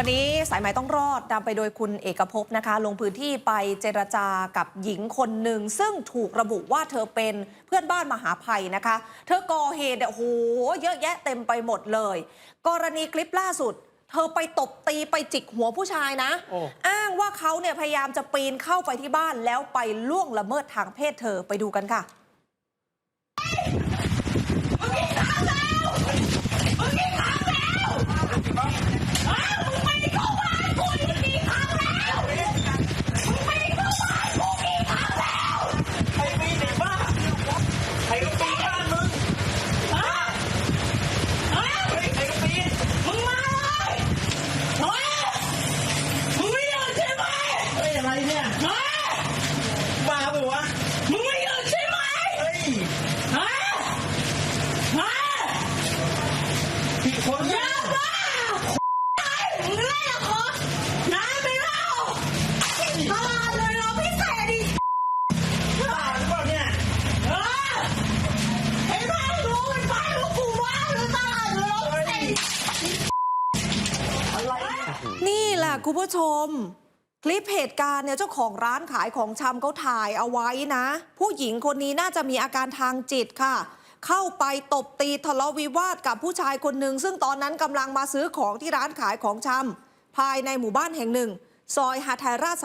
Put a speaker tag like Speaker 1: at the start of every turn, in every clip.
Speaker 1: วันนี้สายไหมต้องรอดนำไปโดยคุณเอกภพนะคะ ลงพื้นที่ไปเจรจากับหญิงคนหนึ่ง ซึ่งถูกระบุว่าเธอเป็นเพื่อนบ้านมหาภัยนะคะ เธอก่อเหตุเนี่ยโอ้โหเยอะแยะเต็มไปหมดเลย กรณีคลิปล่าสุด เธอไปตบตีไปจิกหัวผู้ชายนะ
Speaker 2: โอ้
Speaker 1: อ้างว่าเขาเนี่ยพยายามจะปีนเข้าไปที่บ้านแล้วไปล่วงละเมิดทางเพศเธอไปดูกันค่ะ
Speaker 2: ลิปเหตุการ
Speaker 1: ณ์เนี่ยเจ้าของร้านขายของชำเขาถ่ายเอาไว้นะ ผู้หญิงคนนี้น่าจะมีอาการทางจิตค่ะ เข้าไปตบตีทะเลาะวิวาทกับผู้ชายคนหนึ่ง ซึ่งตอนนั้นกำลังมาซื้อของที่ร้านขายของชำภายในหมู่บ้านแห่งหนึ่ง ซอยฮาไทยราช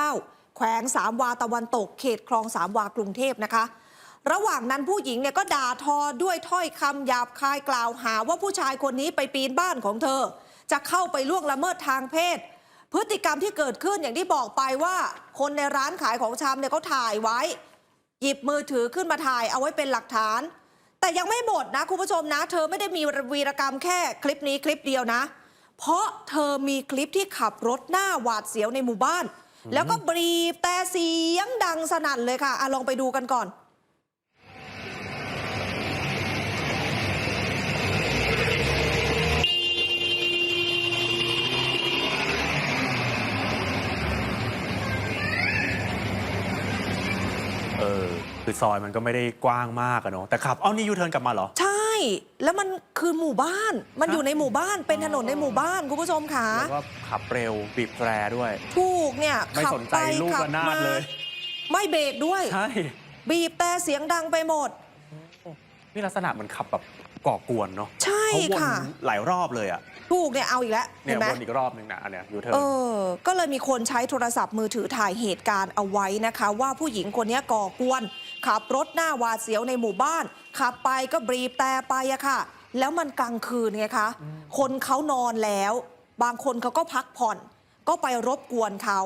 Speaker 1: 39 แขวงสามวาตะวันตก เขตคลองสามวากรุงเทพนะคะ ระหว่างนั้นผู้หญิงเนี่ยก็ด่าทอด้วยถ้อยคำหยาบคายกล่าวหาว่าผู้ชายคนนี้ไปปีนบ้านของเธอ จะเข้าไปล่วงละเมิดทางเพศ พฤติกรรมที่เกิดขึ้นอย่างที่บอกไปว่า คนในร้านขายของชำเนี่ยเขาถ่ายไว้ หยิบมือถือขึ้นมาถ่ายเอาไว้เป็นหลักฐาน แต่ยังไม่หมดนะคุณผู้ชมนะ เธอไม่ได้มีวีรกรรมแค่คลิปนี้คลิปเดียวนะ เพราะเธอมีคลิปที่ขับรถหน้าหวาดเสียวในหมู่บ้าน แล้วก็บีบแต่เสียงดังสนั่นเลยค่ะอะลองไปดูกันก่อน
Speaker 3: คือซอยมันก็ไม่ได้กว้างมากอะเนาะแต่ขับเอ้านี่ยูเทิร์นกลับมาเหรอ
Speaker 1: ใช่ แล้วมันคือหมู่บ้าน มัน
Speaker 3: ฮะ
Speaker 1: อยู่ในหมู่บ้าน เป็นถนนในหมู่บ้านคุณผู้ชมค่ะ
Speaker 3: แล้วก็ขับเร็วบีบแตรด้วย
Speaker 1: ถูกเนี่ย
Speaker 3: ไม่
Speaker 1: ขับ
Speaker 3: สนใจ
Speaker 1: ไป
Speaker 3: ลูก
Speaker 1: ขั
Speaker 3: ระนาด
Speaker 1: มา
Speaker 3: เลย
Speaker 1: ไม่เบรกด้วย
Speaker 3: ใช่
Speaker 1: บีบแต่เสียงดังไปหมด
Speaker 3: นี่ลักษณะมันขับแบบก่อกวนเนาะ
Speaker 1: ใช่
Speaker 3: เขาวน
Speaker 1: ค่ะ
Speaker 3: หลายรอบเลยอะ
Speaker 1: ถูกเนี่ยเอาอีกแล้ว
Speaker 3: เนี่
Speaker 1: เห็
Speaker 3: ย
Speaker 1: นไหม
Speaker 3: วนอีกรอบนึงนะอันเนี้ยยูเทิร์
Speaker 1: เอนอก็เลยมีคนใช้โทรศัพท์มือถือถ่ายเหตุการณ์เอาไว้นะคะ ว่าผู้หญิงคนนี้ก่อกวน ขับรถหน้าหวาดเสียวในหมู่บ้าน ขับไปก็บีบแต่ไปอะค่ะ แล้วมันกลางคืนไงคะ คนเขานอนแล้ว บางคนเขาก็พักผ่อน ก็ไปรบกวนเขา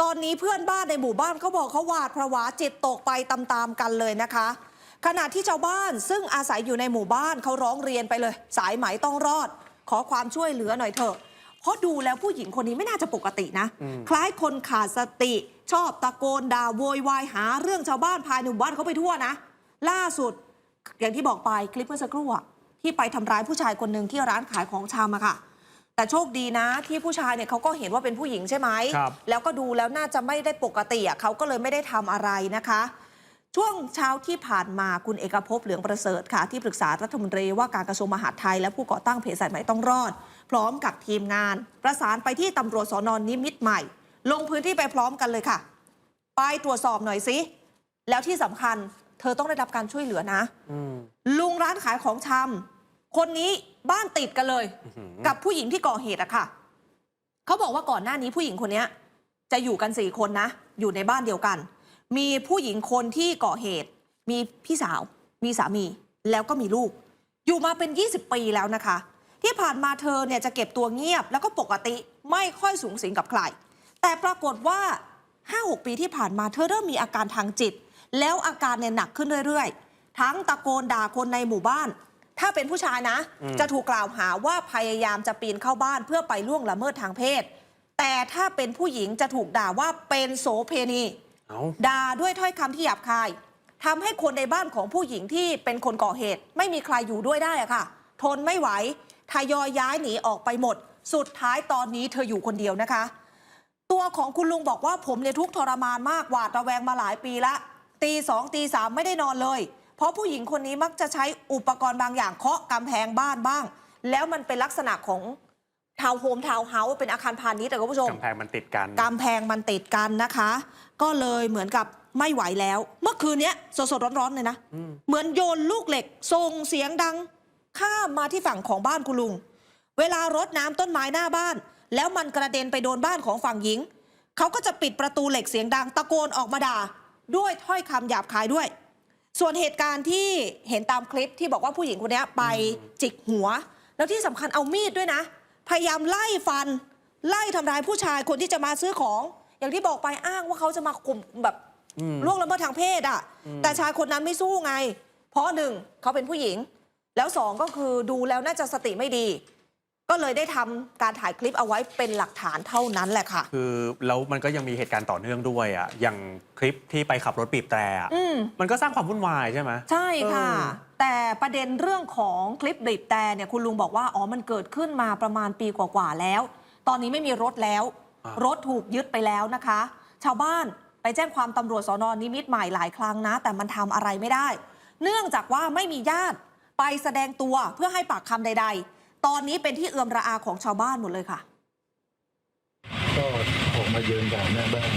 Speaker 1: ตอนนี้เพื่อนบ้านในหมู่บ้านเขาบอกเขาหวาดผวาจิตตกไปตามๆกันเลยนะคะ ขณะที่ชาวบ้านซึ่งอาศัยอยู่ในหมู่บ้านเขาร้องเรียนไปเลย สายไหมต้องรอด ขอความช่วยเหลือหน่อยเถอะ เพราะดูแล้วผู้หญิงคนนี้ไม่น่าจะปกตินะ คล้ายคนขาดสติชอบตะโกนด่าโวยวายหา เรื่องชาวบ้านภายในหมู่บ้านเขาไปทั่วนะ ล่าสุด อย่างที่บอกไปคลิปเมื่อสักครู่อะที่ไปทำร้ายผู้ชายคนหนึ่งที่ร้านขายของชำอะค่ะ แต่โชคดีนะ ที่ผู้ชายเนี่ยเขาก็เห็นว่าเป็นผู้หญิงใช่ไหม
Speaker 3: ครับ
Speaker 1: แล้วก็ดูแล้วน่าจะไม่ได้ปกติอะเขาก็เลยไม่ได้ทำอะไรนะคะ ช่วงเช้าที่ผ่านมาคุณเอกภพเหลืองประเสริฐค่ะ ที่ปรึกษารัฐมนตรีว่าการกระทรวงมหาดไทยและผู้ก่อตั้งเพจสายไหมต้องรอด พร้อมกับทีมงาน ประสานไปที่ตำรวจสอนอนนิมิตรใหม่ ลงพื้นที่ไปพร้อมกันเลยค่ะ ไปตรวจสอบหน่อยสิ แล้วที่สำคัญ เธอต้องได้รับการช่วยเหลือนะ
Speaker 3: อืม
Speaker 1: ลุงร้านขายของชำคนนี้บ้านติดกันเลย
Speaker 3: อื้อหือ
Speaker 1: กับผู้หญิงที่ก่อเหตุอะค่ะเขาบอกว่าก่อนหน้านี้ผู้หญิงคนเนี้ยจะอยู่กันสี่คนนะ อยู่ในบ้านเดียวกัน มีผู้หญิงคนที่ก่อเหตุ มีพี่สาว มีสามี แล้วก็มีลูก อยู่มาเป็น 20 ปีแล้วนะคะ ที่ผ่านมาเธอเนี่ยจะเก็บตัวเงียบ แล้วก็ปกติไม่ค่อยสูงสิงกับใคร แต่ปรากฏว่า 5-6 ปีที่ผ่านมาเธอเริ่มมีอาการทางจิต แล้วอาการเนี่ยหนักขึ้นเรื่อยๆ ทั้งตะโกนด่าคนในหมู่บ้าน ถ้าเป็นผู้ชายนะ
Speaker 3: อืม
Speaker 1: จะถูกกล่าวหาว่าพยายามจะปีนเข้าบ้านเพื่อไปล่วงละเมิดทางเพศ แต่ถ้าเป็นผู้หญิงจะถูกด่าว่าเป็นโสเพณี
Speaker 3: เอ้า
Speaker 1: ด่าด้วยถ้อยคำที่หยาบคายทำให้คนในบ้านของผู้หญิงที่เป็นคนก่อเหตุ ไม่มีใครอยู่ด้วยได้อะค่ะ ทนไม่ไหว ทยอยย้ายหนีออกไปหมด สุดท้ายตอนนี้เธออยู่คนเดียวนะคะ ตัวของคุณลุงบอกว่าผมเนี่ยทุกข์ทรมานมากหวาดระแวงมาหลายปีละตีสองตีสามไม่ได้นอนเลย เพราะผู้หญิงคนนี้มักจะใช้อุปกรณ์บางอย่างเคาะกำแพงบ้านบ้าง แล้วมันเป็นลักษณะของทาวน์โฮมทาวน์เฮาส์เป็นอาคารพาณิชย์แต่คุณผู้ชม
Speaker 3: กำแพงมันติดกัน
Speaker 1: กำแพงมันติดกันนะคะ ก็เลยเหมือนกับไม่ไหวแล้ว เมื่อคืนเนี้ยสดๆร้อนๆเลยนะ
Speaker 3: อืม
Speaker 1: เหมือนโยนลูกเหล็กส่งเสียงดัง ข้ามมาที่ฝั่งของบ้านคุณลุง เวลารดน้ำต้นไม้หน้าบ้าน แล้วมันกระเด็นไปโดนบ้านของฝั่งหญิง เขาก็จะปิดประตูเหล็กเสียงดังตะโกนออกมาด่า ด้วยถ้อยคำหยาบคายด้วย ส่วนเหตุการณ์ที่เห็นตามคลิปที่บอกว่าผู้หญิงคนเนี้ยไปจิกหัว แล้วที่สำคัญเอามีดด้วยนะ พยายามไล่ฟัน ไล่ทำร้ายผู้ชายคนที่จะมาซื้อของ อย่างที่บอกไปอ้างว่าเขาจะมาข่มแบบ
Speaker 3: อืม
Speaker 1: ล่วงละเมิดทางเพศอะ แต่ชายคนนั้นไม่สู้ไง เพราะหนึ่งเขาเป็นผู้หญิง แล้วสองก็คือดูแล้วน่าจะสติไม่ดี ก็เลยได้ทำการถ่ายคลิปเอาไว้เป็นหลักฐานเท่านั้นแหละค่ะ
Speaker 3: คือแล้วมันก็ยังมีเหตุการณ์ต่อเนื่องด้วยอะอย่างคลิปที่ไปขับรถบีบแตรอะ
Speaker 1: อืม
Speaker 3: มันก็สร้างความวุ่นวายใช่ไหม
Speaker 1: ใช่ค่ะ
Speaker 3: เออ
Speaker 1: แต่ประเด็นเรื่องของคลิปบีบแต่เนี่ยคุณลุงบอกว่าอ๋อมันเกิดขึ้นมาประมาณปีกว่าๆแล้ว ตอนนี้ไม่มีรถแล้ว รถถูกยึดไปแล้วนะคะ ชาวบ้านไปแจ้งความตำรวจสอนอนนิมิตรใหม่หลายครั้งนะ แต่มันทำอะไรไม่ได้ เนื่องจากว่าไม่มีญาติ ไปแสดงตัวเพื่อให้ปากคำใด ๆ ตอนนี้เป็นที่เอือมระอาของชาวบ้านหมดเลยค่ะ
Speaker 4: ก็ออกมายืนด่าหน้าบ้าน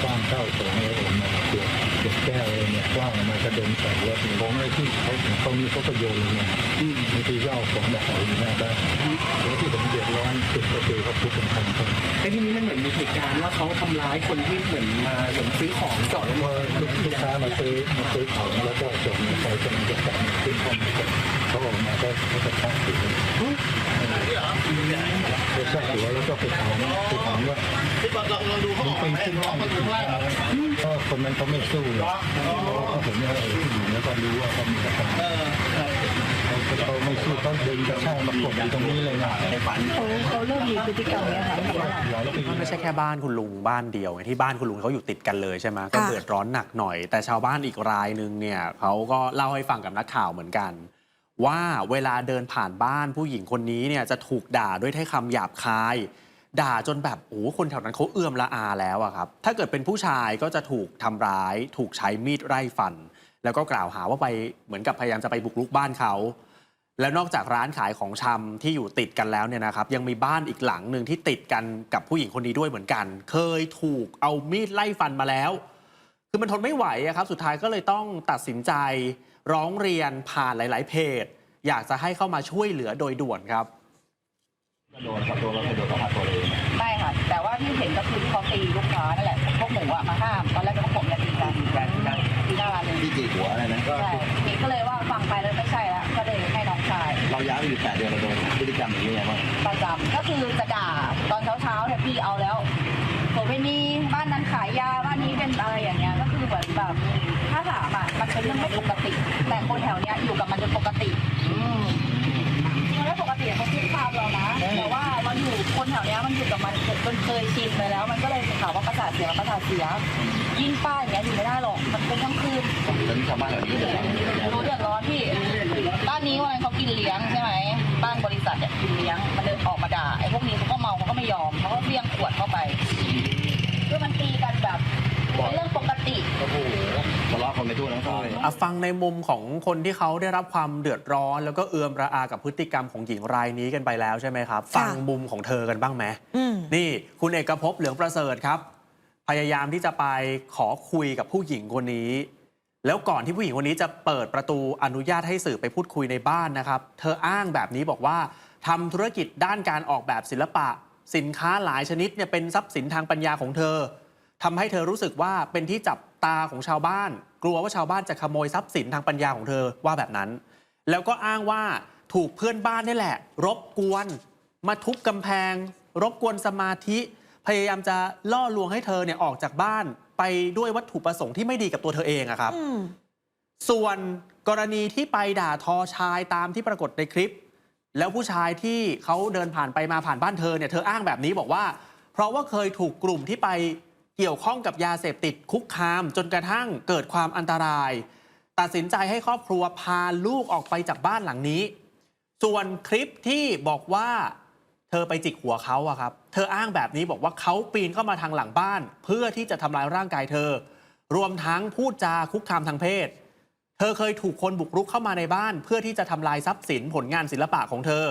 Speaker 4: คว้างข้าวของอะไรออกมาเก็บเก็บ แก้วเนี่ยคว้างออกมากระเด็นใส่รถของอะไรที่เขาเขานี่เขาก็โยนลงมาบางทีก็เอาของมาใส่อยู่หน้าบ้านแล้วที่ผมเดือดร้อนติดก็คือเขาทุบเป็นพันคน
Speaker 2: ไอ้ที่นี้มันเหมือนมีเหตุการณ์ว่าเขาทำร้ายคนที่เหมือนมาเหมือนซื้อของจอดรถ
Speaker 4: ว่าลูกค้ามาซื้อมาซื้อของแล้วก็จบมาใส่กำลังจะกลับมาขึ้นห้องเขาออกมาก็เขาจะทักหัวเขาชักหัวแล้วก็ไปถามไปถามว่ามึงดูเป็นขึ้นห้องก็ คนนั้นเขาไม่สู้หรอกเขาเห็นว่าเออผู้หญิงแล้วก็รู้ว่าเขามีอาการเขาเขาไม่สู้เขาดึงกระชากมากดอยู่ตรงนี้เลยนะ
Speaker 5: เขาเขาเริ่มมีพฤติกรรมเนี้ยค่ะ
Speaker 4: หลายปี
Speaker 3: มันไม่ใช่แค่บ้านคุณลุงบ้านเดียวไงที่บ้านคุณลุงเขาอยู่ติดกันเลยใช่ไหมก็
Speaker 1: ค่ะ
Speaker 3: เดือดร้อนหนักหน่อย แต่ชาวบ้านอีกรายหนึ่งเนี่ยเขาก็เล่าให้ฟังกับนักข่าวเหมือนกัน ว่าเวลาเดินผ่านบ้านผู้หญิงคนนี้เนี่ยจะถูกด่าด้วยถ้อยคำหยาบคาย ด่าจนแบบโอ้โหคนแถวนั้นเขาเอื้อมละอาแล้วอะครับ ถ้าเกิดเป็นผู้ชายก็จะถูกทำร้าย ถูกใช้มีดไล่ฟัน แล้วก็กล่าวหาว่าไปเหมือนกับพยายามจะไปบุกรุกบ้านเขา แล้วนอกจากร้านขายของชำที่อยู่ติดกันแล้วเนี่ยนะครับ ยังมีบ้านอีกหลังหนึ่งที่ติดกันกับผู้หญิงคนนี้ด้วยเหมือนกัน เคยถูกเอามีดไล่ฟันมาแล้ว คือมันทนไม่ไหวอะครับ สุดท้ายก็เลยต้องตัดสินใจร้องเรียนผ่านหลาย ๆ เพจ อยากจะให้เข้ามาช่วยเหลือโดยด่วนครับ
Speaker 5: ไม่ค่ะแต่ว่าที่เห็นก็คือที่เขาตีลูกค้านั่นแหละพวกหนูอะมาห้ามตอนแรกพวกผมจะตีกันตีหน้าร้านเลย
Speaker 6: ที่จีหัวอะไรนะ
Speaker 5: ใช่นี่ก็เลยว่าฟังไปแล้วไม่ใช่แล้วก็เลยให้น้องชาย
Speaker 6: เราย้ายไปอยู่แปดเดือนเราโดนพฤติกรรมอย่างนี้ไงบ้าง
Speaker 5: ประจำก็คือจะด่าตอนเช้าๆเนี่ยพี่เอาแล้วโสเภณีบ้านนั้นขายยาบ้านนี้เป็นอะไรอย่างเงี้ยก็คือเหมือนแบบถ้าถามอะมันเป็นเรื่องไม่ปกติ แต่คนแถวเนี้ยอยู่กับมันจนปกติมันไม่ปก ติเขาคิดภาพเรานะ แต่ว่าเราอยู่คนแถวเนี้ยมันอยู่กับมันจนเคยชินไปแล้ว มันก็เลยถามว่าประสาทเสียประสาทเสีย ยิ่งป้าอย่างเงี้ยอยู่ไม่ได้หรอก มันเป็นทั้งคืน
Speaker 6: ตอนนี้ชาวบ้านเหล่านี้เดือดร้อน
Speaker 5: รู้เดือดร้อนพี่บ้านนี้วันนั้นเขากินเลี้ยงใช่ไหมบ้านบริษัทเนี่ยกินเลี้ยง มันเดินออกมาด่าไอ้พวกนี้เขาก็เมาเขาก็ไม่ยอมเขาก็เลี้ยงขวดเข้าไปคือมันตีกันแบบเป็นเรื่องปกติ
Speaker 6: โอ้โห ทะเลาะคนไปทั่วทั้งซอย
Speaker 3: อะฟังในมุมของคนที่เขาได้รับความเดือดร้อน แล้วก็เอือมระอากับพฤติกรรมของหญิงรายนี้กันไปแล้วใช่ไหมครับ ฟังมุมของเธอกันบ้างไหม
Speaker 1: อืม
Speaker 3: นี่คุณเอกภพเหลืองประเสริฐครับ พยายามที่จะไปขอคุยกับผู้หญิงคนนี้ แล้วก่อนที่ผู้หญิงคนนี้จะเปิดประตูอนุญาตให้สื่อไปพูดคุยในบ้านนะครับ เธออ้างแบบนี้บอกว่าทำธุรกิจด้านการออกแบบศิลปะ สินค้าหลายชนิดเนี่ยเป็นทรัพย์สินทางปัญญาของเธอทำให้เธอรู้สึกว่าเป็นที่จับตาของชาวบ้าน กลัวว่าชาวบ้านจะขโมยทรัพย์สินทางปัญญาของเธอว่าแบบนั้น แล้วก็อ้างว่าถูกเพื่อนบ้านนี่แหละ รบกวน มาทุบกำแพง รบกวนสมาธิ พยายามจะล่อลวงให้เธอเนี่ยออกจากบ้านไปด้วยวัตถุประสงค์ที่ไม่ดีกับตัวเธอเองอะครับ
Speaker 1: อืม
Speaker 3: ส่วนกรณีที่ไปด่าทอชายตามที่ปรากฏในคลิป แล้วผู้ชายที่เขาเดินผ่านไปมาผ่านบ้านเธอเนี่ยเธออ้างแบบนี้บอกว่า เพราะว่าเคยถูกกลุ่มที่ไป เกี่ยวข้องกับยาเสพติดคุกคามจนกระทั่งเกิดความอันตราย ตัดสินใจให้ครอบครัวพาลูกออกไปจากบ้านหลังนี้ ส่วนคลิปที่บอกว่า เธอไปจิกหัวเขาอะครับ เธออ้างแบบนี้บอกว่าเขาปีนเข้ามาทางหลังบ้าน เพื่อที่จะทำลายร่างกายเธอ รวมทั้งพูดจาคุกคามทางเพศ เธอเคยถูกคนบุกรุกเข้ามาในบ้าน เพื่อที่จะทำลายทรัพย์สินผลงานศิลปะของเธอ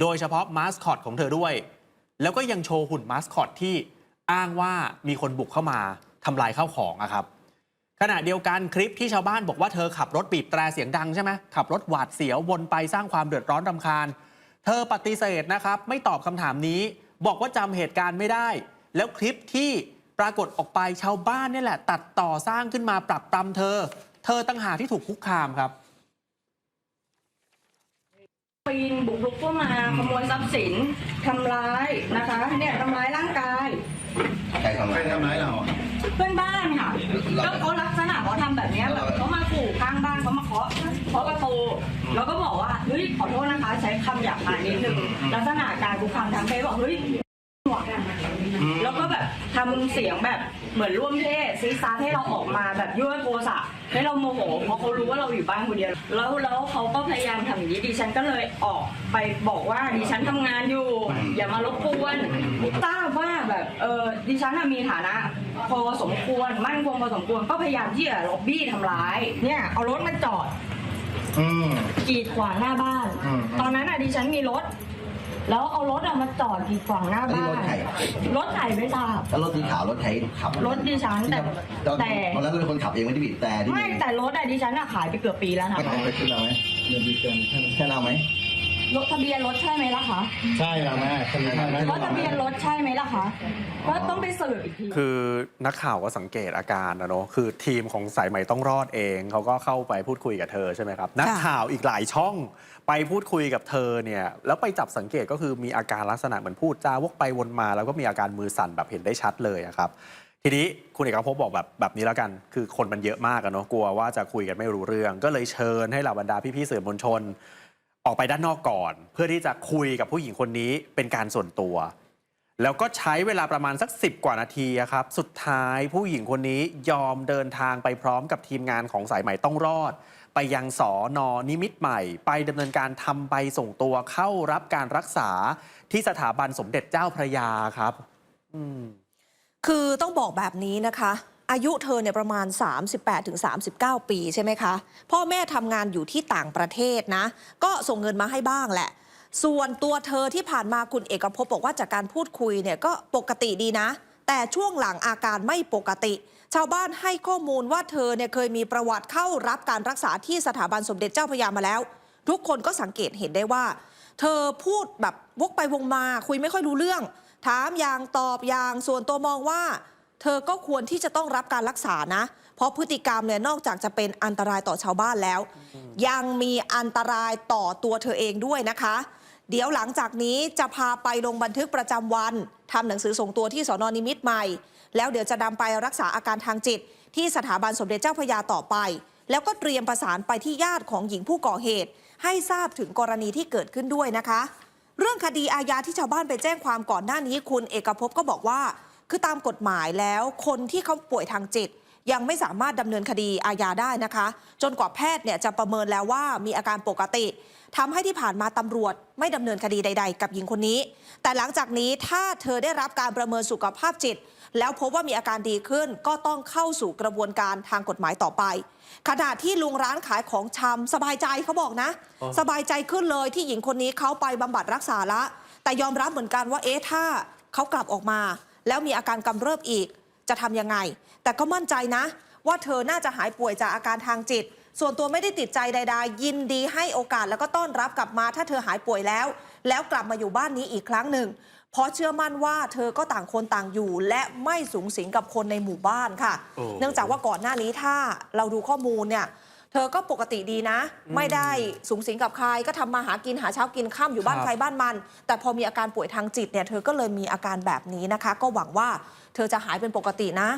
Speaker 3: โดยเฉพาะมาสคอตของเธอด้วย แล้วก็ยังโชว์หุ่นมาสคอตที่ อ้างว่ามีคนบุกเข้ามาทำลายข้าวของอะครับ ขณะเดียวกันคลิปที่ชาวบ้านบอกว่าเธอขับรถบีบแตรเสียงดังใช่ไหมขับรถหวาดเสียววนไปสร้างความเดือดร้อนรำคาญ เธอปฏิเสธนะครับ ไม่ตอบคำถามนี้ บอกว่าจำเหตุการณ์ไม่ได้ แล้วคลิปที่ปรากฏออกไปชาวบ้านนี่แหละ ตัดต่อสร้างขึ้นมาปรับปรำเธอ เธอตั้งหากที่ถูกคุกคามครับ
Speaker 5: ปีนบุกรุกเข้ามาขโมยทรัพย์สินทำร้ายนะคะเนี่ยทำร้ายร่างกาย
Speaker 6: ใครทำใครทำร้ายเรา
Speaker 5: เพื่อนบ้านค่ะก็เขาลักษณะเขาทำแบบเนี้ยแบบเขามาขู่ข้างบ้านเขามาเคาะเคาะประตูแล้วก็บอกว่าเฮ้ยขอโทษนะคะ ใช้คำหยาบคายนิดนึงลักษณะการคุกคามทางเพศบอกเฮ้ยหัว แล้วก็แบบทำเสียงแบบเหมือนร่วมเพศซีซาร์ให้เราออกมาแบบยั่วโทสะให้เราโมโหเพราะเขารู้ว่าเราอยู่บ้านคนเดียว แล้วแล้วเขาก็พยายามทำอย่างนี้ดิฉันก็เลยออกไปบอกว่าดิฉันทำงานอยู่ อย่ามารบกวนทราบว่าแบบเออดิฉันน่ะมีฐานะพอสมควรมั่นคงพอสมควรก็พยายามที่จะล็อบบี้ทำร้ายเนี่ยเอารถมาจอด
Speaker 6: อืม
Speaker 5: กีดขวางหน้าบ้าน
Speaker 6: อืม
Speaker 5: ตอนนั้นอะดิฉันมีรถ แล้วเอารถอะมาจอดกีดขวางหน้าบ้าน
Speaker 6: อันนี้รถใคร
Speaker 5: รถไถไม่ทราบ
Speaker 6: แล้วรถสีขาวรถใครขับ
Speaker 5: รถดิฉันแต่
Speaker 6: ตอน
Speaker 5: แต่
Speaker 6: ตอนนั้นเป็นคนขับเองไม่ได้บีบแต่ที่
Speaker 5: ไม่แต่รถอะดิฉันอะขายไปเกือบปีแล้วนะ
Speaker 6: ไม่เอาไปขึ้นเราไหม
Speaker 4: เงินดีกันใช่ไหม
Speaker 6: ใช่เราไหม
Speaker 5: รถทะเบียนรถใช่ไหมล่ะคะ
Speaker 4: ใช่แล้วแม่คนนี้ใช่ไหม
Speaker 5: รถทะเบียนรถใช่ไหมล่ะคะก็ต้องไปสืบอีกที
Speaker 3: คือนักข่าวก็สังเกตอาการนะเนอะคือทีมของสายใหม่ต้องรอดเองเขาก็เข้าไปพูดคุยกับเธอใช่ไหมครับ นักข่าวอีกหลายช่องไปพูดคุยกับเธอเนี่ยแล้วไปจับสังเกตก็คือมีอาการลักษณะเหมือนพูดจาวกไปวนมา แล้วก็มีอาการมือสั่นแบบเห็นได้ชัดเลยอะครับทีนี้คุณเอกภพบอกแบบแบบนี้แล้วกัน คือคนมันเยอะมากอะเนาะกลัวว่าจะคุยกันไม่รู้เรื่อง ก็เลยเชิญให้เหล่าบรรดาพี่ๆสื่อมวลชน ออกไปด้านนอกก่อน เพื่อที่จะคุยกับผู้หญิงคนนี้เป็นการส่วนตัว แล้วก็ใช้เวลาประมาณสัก 10 กว่านาทีครับ สุดท้ายผู้หญิงคนนี้ยอมเดินทางไปพร้อมกับทีมงานของสายใหม่ต้องรอด ไปยังสอนอนิมิตใหม่ ไปดำเนินการทำใบส่งตัวเข้ารับการรักษาที่สถาบันสมเด็จเจ้าพระยาครับ อืม
Speaker 1: คือต้องบอกแบบนี้นะคะ อายุเธอเนี่ยประมาณ 38-39 ปีใช่ไหมคะ พ่อแม่ทำงานอยู่ที่ต่างประเทศนะ ก็ส่งเงินมาให้บ้างแหละ ส่วนตัวเธอที่ผ่านมาคุณเอกภพบอกว่าจากการพูดคุยเนี่ยก็ปกติดีนะ แต่ช่วงหลังอาการไม่ปกติ ชาวบ้านให้ข้อมูลว่าเธอเนี่ยเคยมีประวัติเข้ารับการรักษาที่สถาบันสมเด็จเจ้าพระยามาแล้ว ทุกคนก็สังเกตเห็นได้ว่า เธอพูดแบบวกไปวงมาคุยไม่ค่อยรู้เรื่อง ถามอย่างตอบอย่างส่วนตัวมองว่า เธอก็ควรที่จะต้องรับการรักษานะ เพราะพฤติกรรมเนี่ยนอกจากจะเป็นอันตรายต่อชาวบ้านแล้ว ยังมีอันตรายต่อตัวเธอเองด้วยนะคะ เดี๋ยวหลังจากนี้จะพาไปลงบันทึกประจำวันทำหนังสือส่งตัวที่สอนอนิมิตรใหม่ แล้วเดี๋ยวจะนำไปรักษาอาการทางจิต ที่สถาบันสมเด็จเจ้าพระยาต่อไป แล้วก็เตรียมประสานไปที่ญาติของหญิงผู้ก่อเหตุ ให้ทราบถึงกรณีที่เกิดขึ้นด้วยนะคะ เรื่องคดีอาญาที่ชาวบ้านไปแจ้งความก่อนหน้านี้คุณเอกภพก็บอกว่า คือตามกฎหมายแล้วคนที่เขาป่วยทางจิต ยังไม่สามารถดำเนินคดีอาญาได้นะคะ จนกว่าแพทย์เนี่ยจะประเมินแล้วว่ามีอาการปกติทำให้ที่ผ่านมาตำรวจไม่ดำเนินคดีใด ๆ กับหญิงคนนี้ แต่หลังจากนี้ถ้าเธอได้รับการประเมินสุขภาพจิต แล้วพบว่ามีอาการดีขึ้นก็ต้องเข้าสู่กระบวนการทางกฎหมายต่อไปขณะที่ลุงร้านขายของชำสบายใจเขาบอกนะ
Speaker 3: อ๋อ
Speaker 1: สบายใจขึ้นเลยที่หญิงคนนี้เขาไปบำบัดรักษาละ แต่ยอมรับเหมือนกันว่าเอ๊ะถ้าเขากลับออกมา แล้วมีอาการกำเริบอีก จะทำยังไง แต่ก็มั่นใจนะ ว่าเธอน่าจะหายป่วยจากอาการทางจิต ส่วนตัวไม่ได้ติดใจใดๆ ยินดีให้โอกาสแล้วก็ต้อนรับกลับมาถ้าเธอหายป่วยแล้ว แล้วกลับมาอยู่บ้านนี้อีกครั้งหนึ่ง เพราะเชื่อมั่นว่าเธอก็ต่างคนต่างอยู่ และไม่สูงสิงกับคนในหมู่บ้านค่ะ
Speaker 3: โอ้
Speaker 1: เนื่องจากว่าก่อนหน้านี้ถ้าเราดูข้อมูลเนี่ยเธอก็ปกติดีนะ ไม่ได้สูงสิงกับใครก็ทำมาหากินหาเช้ากินข้ามอยู่บ้าน
Speaker 3: ครับ
Speaker 1: ใครบ้านมัน แต่พอมีอาการป่วยทางจิตเนี่ยเธอก็เลยมีอาการแบบนี้นะคะ ก็หวังว่าเธอจะหายเป็นปกตินะ